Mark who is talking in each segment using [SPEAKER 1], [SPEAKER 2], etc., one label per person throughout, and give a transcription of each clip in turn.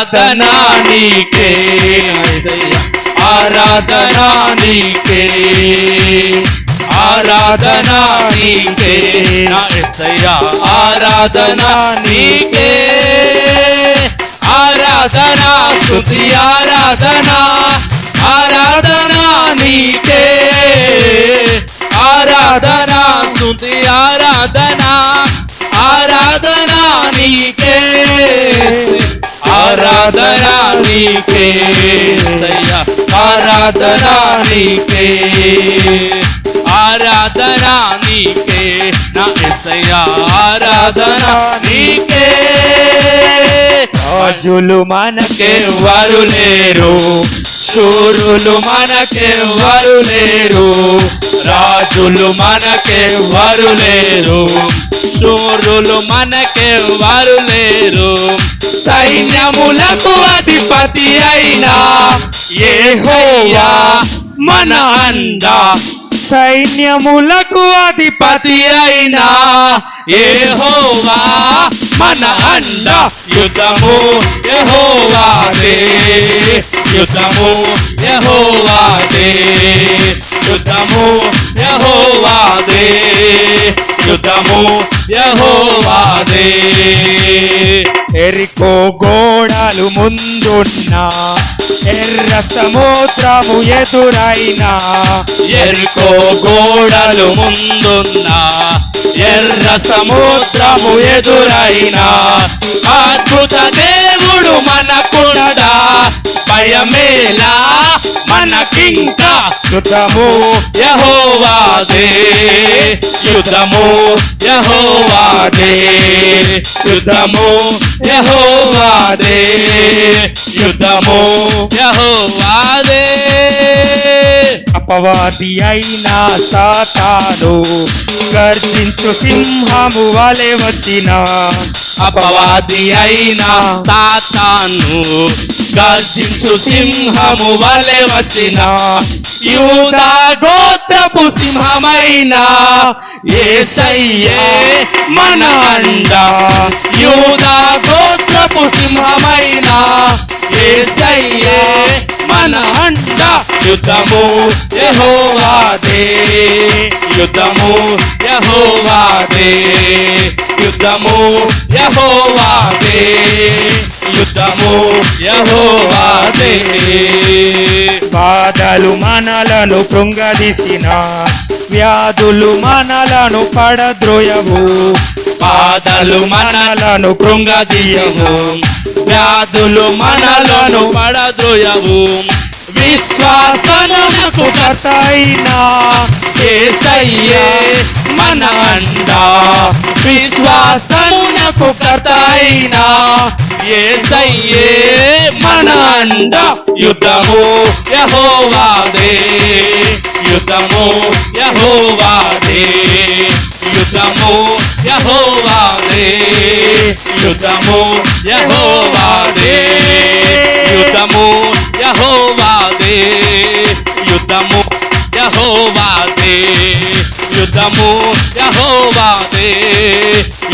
[SPEAKER 1] ఆరాధన నీకే. ఆరాధన నీకే. ఆరాధన నీకే. నా యేసయ్యా ఆరాధన నీకే. ఆరాధన స్తుతి ఆరాధన. ఆరాధన నీకే. ఆరాధన స్తుతి ఆరాధన. ఆరాధన నీకే ఆరాధన నీకే దయ్యా ఆరాధన నీకే ఆరాధన నీకే నా ఎసయ్యా ఆరాధన నీకే
[SPEAKER 2] రాజులు మనకే
[SPEAKER 1] మనకెవ్వరు లేరు. శూరులు మనకెవ్వరు లేరు. రాజులు మనకెవ్వరు లేరు. శూరులు మనకెవ్వరు లేరు. సైన్యములకు అధిపతి అయినా యెహోవా మన అంద
[SPEAKER 2] సైన్యములకు అధిపతి
[SPEAKER 1] అయినా యెహోవా మన que o tambor é rolade, que o tambor é rolade. యుద్ధము యెహోవాదే. యుద్ధము యెహోవాదే.
[SPEAKER 2] ఎరికో గోడలు ముందున్న ఎర్ర సముద్రము ఎదురైనా
[SPEAKER 1] ఎరుకో గోడలు ముందున్న ఎర్ర సముద్రము ఎదురైనా అద్భుత దేవుడు మనకుండగా భయమేలా మనకింకా
[SPEAKER 2] యుద్ధము
[SPEAKER 1] యహోవాదే. యుద్ధము యహోవాదే. యుద్ధము యహోవాదే. యుద్ధము యహోవాదే.
[SPEAKER 2] అపవాది అయిన సాతాను గర్జించు సింహము వలె వచ్చిన.
[SPEAKER 1] అపవాది అయిన సాతాను గర్జించు సింహము వలె వచ్చిన యూదా గోత్రపు సింహమైన ఏసయ్యే మన అండ. యూదా గోత్రపు సింహమైన ఏసయ్యే మన అండ. యుద్ధము యహోవాదే యుద్ధము యహోవాదే. యుద్ధము యెహోవాదే యుద్ధము యెహోవాదే
[SPEAKER 2] బాధలు మనలను కృంగదీసిన వ్యాధులు మనలను పడద్రోయవు.
[SPEAKER 1] బాధలు మనలను కృంగదీయవు వ్యాధులు మనలను పడదోయవు విశ్వాసమునకు
[SPEAKER 2] కర్తైనా
[SPEAKER 1] ఏసయ్యే మన అండ విశ్వాసమునకు కర్తైన ఏసయ్యే మన అండ యుద్ధము యహోవాదే యుద్ధము యహోవాదే. యుద్ధము యహోవాదే యుద్ధము యహోవాదే యుద్ధము యహోవాదే యుద్ధము యహోవాదే యుద్ధము యహోవాదే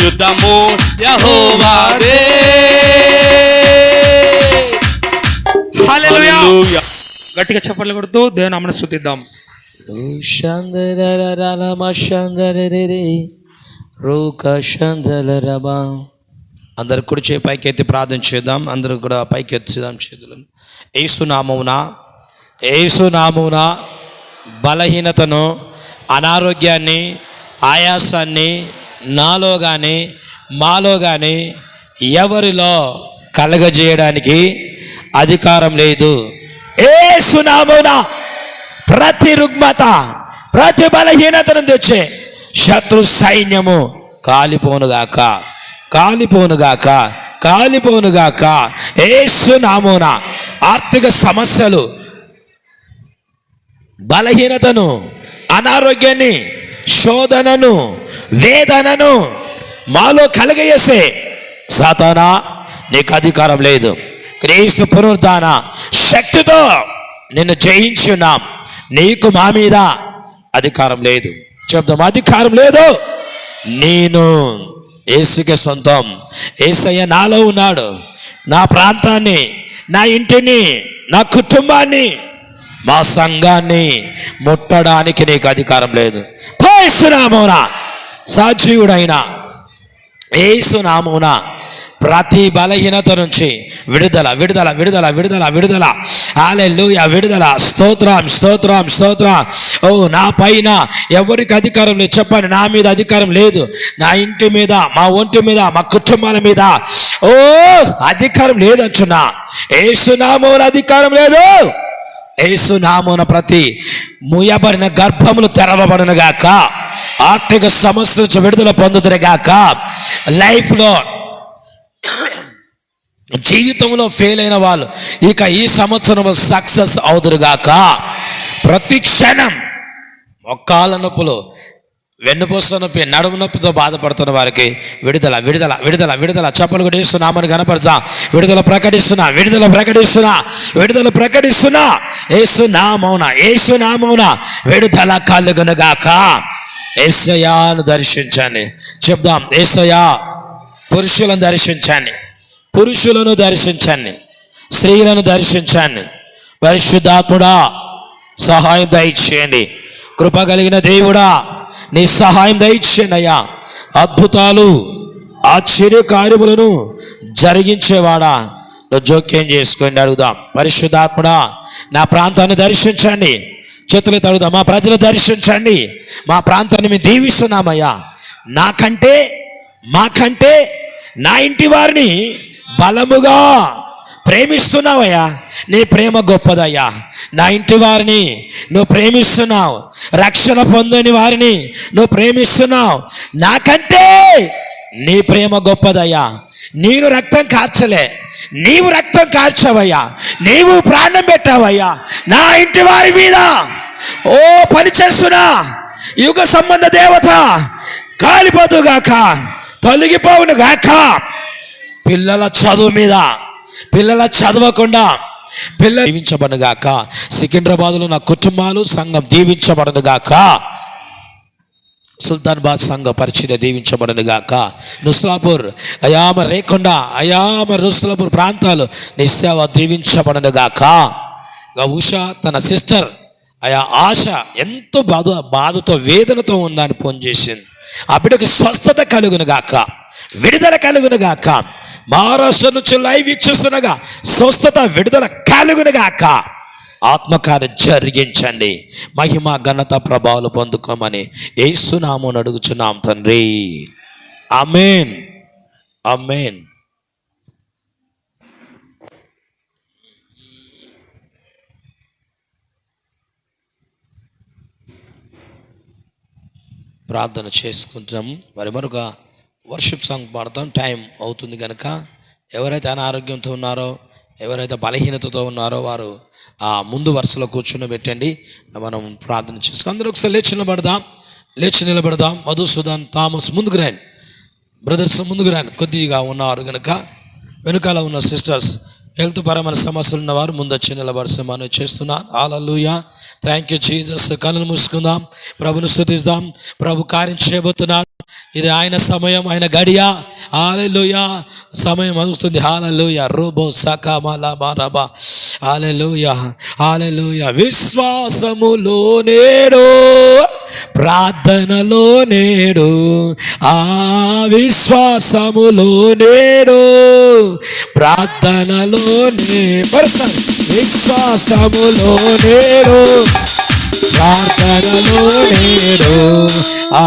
[SPEAKER 1] యుద్ధము యహోవాదే
[SPEAKER 2] హల్లెలూయా గట్టిగా చప్పట్లు కొడుతూ దేవుని అమ్మను స్థుతిద్దాం
[SPEAKER 3] అందరు కుడి చేయి పైకి ప్రార్థన చేద్దాం. అందరూ కూడా పైకి ఎత్తుదాం చేతులను ఏసునామమున ఏసునామమున బలహీనతను అనారోగ్యాన్ని ఆయాసాన్ని నాలో కానీ మాలో కానీ ఎవరిలో కలగజేయడానికి అధికారం లేదు. ఏసునామమున ప్రతి రుగ్మత ప్రతి బలహీనతను తెచ్చే శత్రు సైన్యము కాలిపోనుగాక కాలిపోనుగాక కాలిపోనుగాక ఏసు నామోన ఆర్థిక సమస్యలు బలహీనతను అనారోగ్యాన్ని శోధనను వేదనను మాలో కలగజేసే సాతానా నీకు అధికారం లేదు. క్రీస్తు పునరుద్ధాన శక్తితో నిన్ను జయించున్నాం. నీకు మా మీద అధికారం లేదు. చెప్దాం అధికారం లేదు. నేను ఏసుకే సొంతం. ఏసయ్య నాలో ఉన్నాడు. నా ప్రాంతాన్ని నా ఇంటిని నా కుటుంబాన్ని మా సంఘాన్ని ముట్టడానికి నీకు అధికారం లేదు. పోయిస్తున్నామోన సజీవుడైన ఏసునామోనా ప్రతి బలహీనత నుంచి విడుదల విడుదల విడుదల విడుదల విడుదల. ఆలెల్లుయ విడుదల. స్తోత్రం స్తోత్రం స్తోత్రం. ఓ నా పైన ఎవరికి అధికారం లేదు? చెప్పండి నా మీద అధికారం లేదు. నా ఇంటి మీద మా ఒంటి మీద మా కుటుంబాల మీద. ఓ అధికారం లేదంటున్నా. ఏసునామోన అధికారం లేదు. ఏసునామోన ప్రతి మూయబడిన గర్భములు తెరవబడినగాక ఆర్థిక సమస్య నుంచి విడుదల పొందుతున్నగాక లైఫ్లో జీవితంలో ఫెయిల్ అయిన వాళ్ళు ఇక ఈ సంవత్సరం సక్సెస్ అవుదురుగాక ప్రతి క్షణం మొక్కాల నొప్పులు వెన్నుపూస నొప్పి నడుము నొప్పితో బాధపడుతున్న వారికి విడుదల విడుదల విడుదల విడుదల. చప్పలు కూడా ఇస్తున్నామని కనపరచా. విడుదల ప్రకటిస్తున్నా విడుదల ప్రకటిస్తున్నా విడుదల ప్రకటిస్తున్నా. ఏసు నామౌన ఏసు నామౌన విడుదల కలుగునుగాక ఏసయాను దర్శించండి. చెప్దాం ఏసయా పురుషులను దర్శించండి పురుషులను దర్శించండి స్త్రీలను దర్శించాను పరిశుద్ధాత్ముడా సహాయం దయచేయండి. కృప కలిగిన దేవుడా నీ సహాయం దయచేయండి అయ్యా. అద్భుతాలు ఆశ్చర్య కార్యములను జరిగించేవాడా. నువ్వు జోక్యం చేసుకొని అడుగుదాం. పరిశుద్ధాత్ముడా నా ప్రాంతాన్ని దర్శించండి. చేతులు తడుగుదాం. మా ప్రజలు దర్శించండి. మా ప్రాంతాన్ని మేము దీవిస్తున్నామయ్యా. నాకంటే మాకంటే నా ఇంటి వారిని బలముగా ప్రేమిస్తున్నావయ్యా. నీ ప్రేమ గొప్పదయ్యా. నా ఇంటి వారిని నువ్వు ప్రేమిస్తున్నావు. రక్షణ పొందని వారిని నువ్వు ప్రేమిస్తున్నావు. నాకంటే నీ ప్రేమ గొప్పదయ్యా. నేను రక్తం కార్చలే. నీవు రక్తం కార్చవయ్యా. నీవు ప్రాణం పెట్టావయ్యా. నా ఇంటి వారి మీద ఓ పని చేస్తున్నా. యుగ సంబంధ దేవత కాలిపోతుగాక. తొలగిపోవును గాక. పిల్లల చదువు మీద పిల్లల చదవకుండా పిల్ల దీవించబడును గాక. సికింద్రాబాద్లో నా కుటుంబాలు సంఘం దీవించబడును గాక. సుల్తాన్బాద్ సంఘ పరిచయ దీవించబడను గాక. నుస్లాపూర్ అయామ రేకొండ అయామ నుస్లాపూర్ ప్రాంతాలు నిస్సేవ దీవించబడను గాక. ఉషా తన సిస్టర్ ఆయా ఆశ ఎంతో బాధ బాధతో వేదనతో ఉందని ఫోన్ చేసింది. ఆ బిడ్డకు స్వస్థత కలుగును గాక విడుదల కలుగును గాక మహారాష్ట్ర నుంచి లైవ్ ఇచ్చేస్తుండగా స్వస్థత విడుదల కలుగును గాక. ఆత్మకార్యం జరిగించండి. మహిమ ఘనత ప్రభావాలు పొందుకోమని ఏసునామని అడుగుచున్నాం తండ్రి. అమేన్ అమేన్ ప్రార్థన చేసుకుంటున్నాము మరి మరొక వర్షిప్ సాంగ్ పాడతాం. టైం అవుతుంది కనుక ఎవరైతే అనారోగ్యంతో ఉన్నారో ఎవరైతే బలహీనతతో ఉన్నారో వారు ఆ ముందు వరుసలో కూర్చుని పెట్టండి. మనం ప్రార్థన చేసుకుని అందరూ ఒకసారి లేచి నిలబడదాం. లేచి నిలబడదాం. మధుసూదన్ థామస్ ముందుకు రాయండి బ్రదర్స్ ముందుకు రాయండి కొద్దిగా ఉన్నారు కనుక వెనుకాల ఉన్న సిస్టర్స్ హెల్త్ పరమైన సమస్యలు ఉన్నవారు ముందు వచ్చి నిలబడితే మనం చేస్తున్నా ఆలూయ థ్యాంక్ యూ జీజస్ కళ్ళు మూసుకుందాం. ప్రభును స్థుతిస్తాం ప్రభు కార్యం చేయబోతున్నాడు ఇది ఆయన సమయం ఆయన గడియ. హాలెలుయ సమయం అవుతుంది హాలెలుయ రోబో సకామల బారబా హాలెలుయ హాలెలుయ విశ్వాసములో నేడు ప్రార్థనలో నేడు. ఆ విశ్వాసములో నేడు ప్రార్థనలో నే విశ్వాసములో నేడు ప్రార్థనలో నేడు. ఆ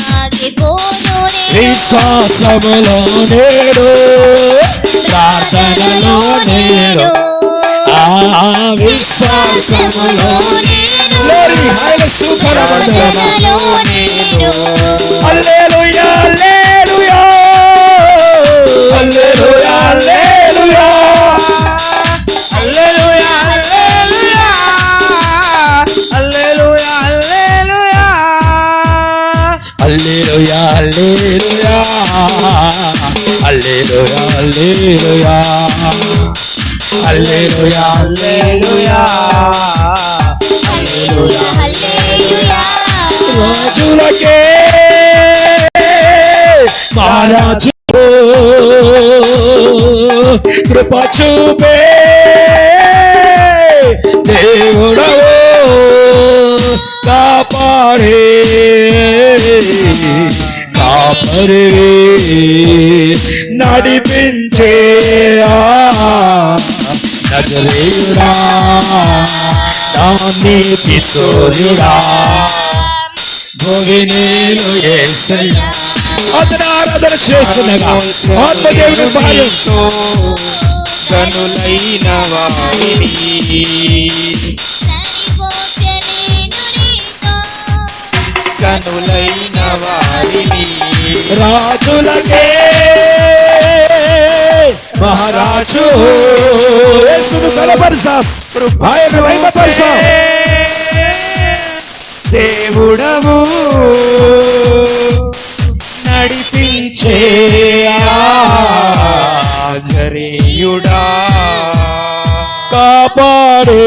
[SPEAKER 3] సాగిపో విశ్వాసములో నేడు ప్రార్థనలో నేడు ఆ విశ్వాసములో ఆయన Alleluia, Alleluia. Alleluia, Alleluia. Alleluia, రాజులకే మహారాజు కృప చూపే దేవుడవు కాపాడే కాపరి నడిపించే నజరేయుడా నా నీతి సూర్యుడా భువినేలు యేసయ్యా అతని ఆరాధన శ్రేష్ఠులుగా ఆత్మదేవుని పాలిస్తూ కనులైన వారిని కనులైన వారిని. రాజులకే మహారాజు. యేసును ఆయన దేవుడవు నడిపించే ఆజరేయుడా కాపాడే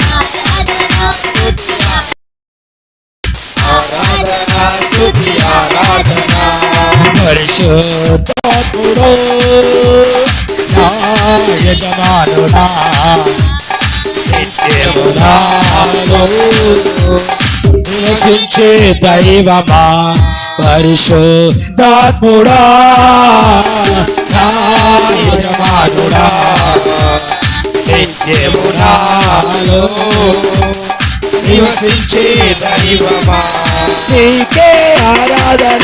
[SPEAKER 3] యజమానుడా నివసించే దైవమా పరిశోధాత్ముడా యజమానుడా నిత్యమునాలో నివసించే దైవమా. నీకే ఆరాధన.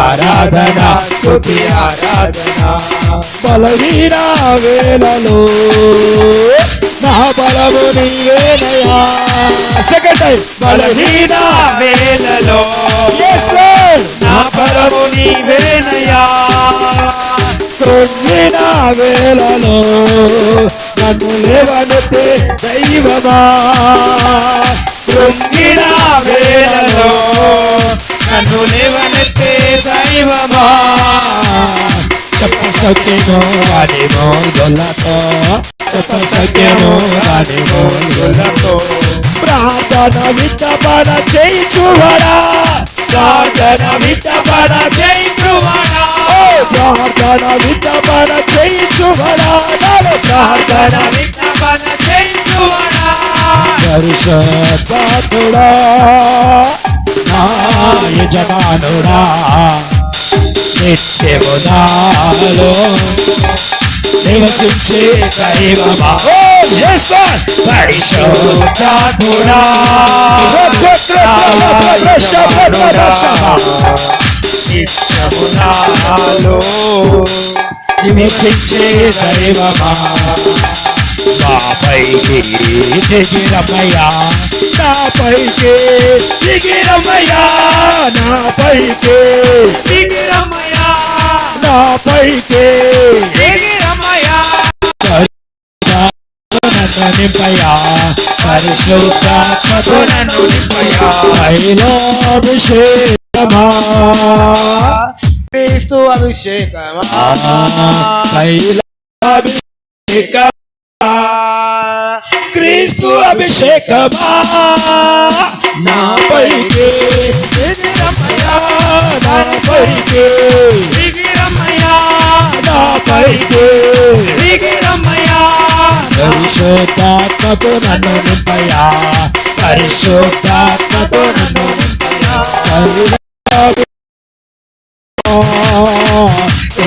[SPEAKER 3] ఆరాధన స్తుతి ఆరాధన. బలహీన వేళలో నా బలము నీవేనయా సెకండ్ టైం. బలహీన వేళలో నా బలము నీవేనయా కృంగిన వేళలో నన్ను లేవనెత్తే దైవమా. కృంగిన వేళలో నన్ను లేవనెత్తే దైవమా చెప్పసక్యను అని మోదులతో చెప్పసక్యను అని మోదులతో ప్రార్థన విత్తపడ చేయుచువడా ప్రార్థన విత్తపడ చేయుచువడా ప్రార్థన విత్తపడ చేయుచువడా ప్రార్థన విత్తపడ చేయుచువడా పరిశుద్ధాత్ముడా నా యజమానుడా నిత్యమునాలో నివసించే దైవమా ఓ yes sir. పరిశుద్ధాత్ముడా నిత్యమునాలో నివసించే దైవమా నాపైకి దిగిరమయ్యా నాపైకి దిగిరమయ్యా నాపైకి దిగిరమయ్యా నాపైకి దిగిరమయ్యా నింపయ్యా పరిశుద్ధాత్మతో నన్ను నింపయ్యా తైలాభిషేకమా
[SPEAKER 4] క్రీస్తు అభిషేకమా
[SPEAKER 3] తైలాభిషేకమా క్రీస్తు అభిషేకమా? నాపై శిబిరమయా నాపై శిబిరమయా నాపై శిబిరమయా పరిశుద్ధాత్మతో నన్ను నింపయా పరిశుద్ధాత్మతో నన్ను నింపయా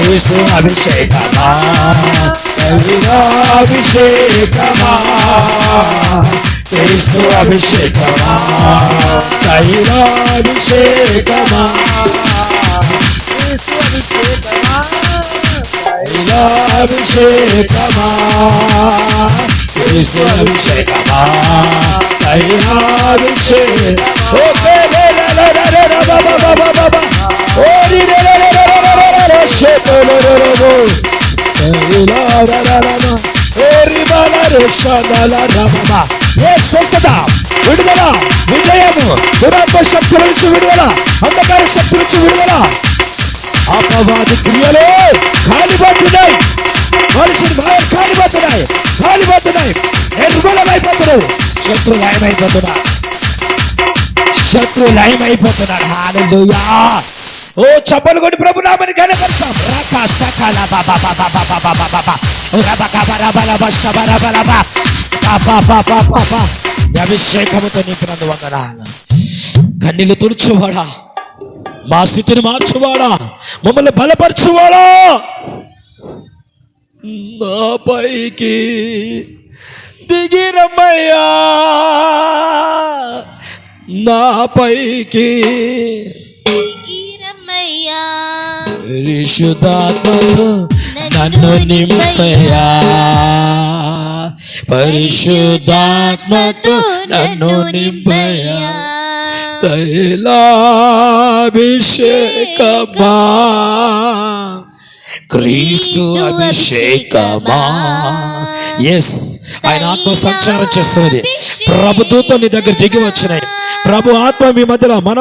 [SPEAKER 3] ವಿಷ್ಣು ಅಭಿಷೇಕ ಅಭಿಷೇಕ ವಿಷ್ಣು ಅಭಿಷೇಕ ತೈಲಾಭಿಷೇಕ ತೈಲಾಭಿಷೇಕ ವಿಷ್ಣು ಅಭಿಷೇಕ ತೈಲಾಭಿಷೇಕ ಓ బరువవు దేవుడా వదలను విడుదల విజయము దురాత్మ శక్తి నుంచి విడుదల అంధకార శక్తి నుంచి విడుదల అపవాది క్రియలు కాలిపోతున్నాయి మనుషులు భయం కాలిపోతున్నాయి కాలిపోతున్నాయి నిర్మూలమైపోతున్నాయి శత్రు లయమైపోతున్నా శత్రు లయమైపోతున్నా ఓ చప్పలు కొట్టి ప్రభు నామని అభిషేకముతో నీకు నన్ను వందనాలు కన్నీళ్ళు తుడుచువాడా? మా స్థితిని మార్చువాడా? మమ్మల్ని బలపరచువాడా? నా పైకి దిగిరమ్మయ్యా. నా పైకి పరిశుద్ధాత్మతో నన్ను నింపయా. పరిశుద్ధాత్మతో నన్ను నింపయా. తైలాభిషేకమా. క్రీస్తు అభిషేకమా. ఎస్ ఆయన ఆత్మ సంచారం చేస్తున్నది. ప్రభు దూత మీ దగ్గర దిగి వచ్చినాయి. ప్రభు ఆత్మ మీ మధ్యలో మనం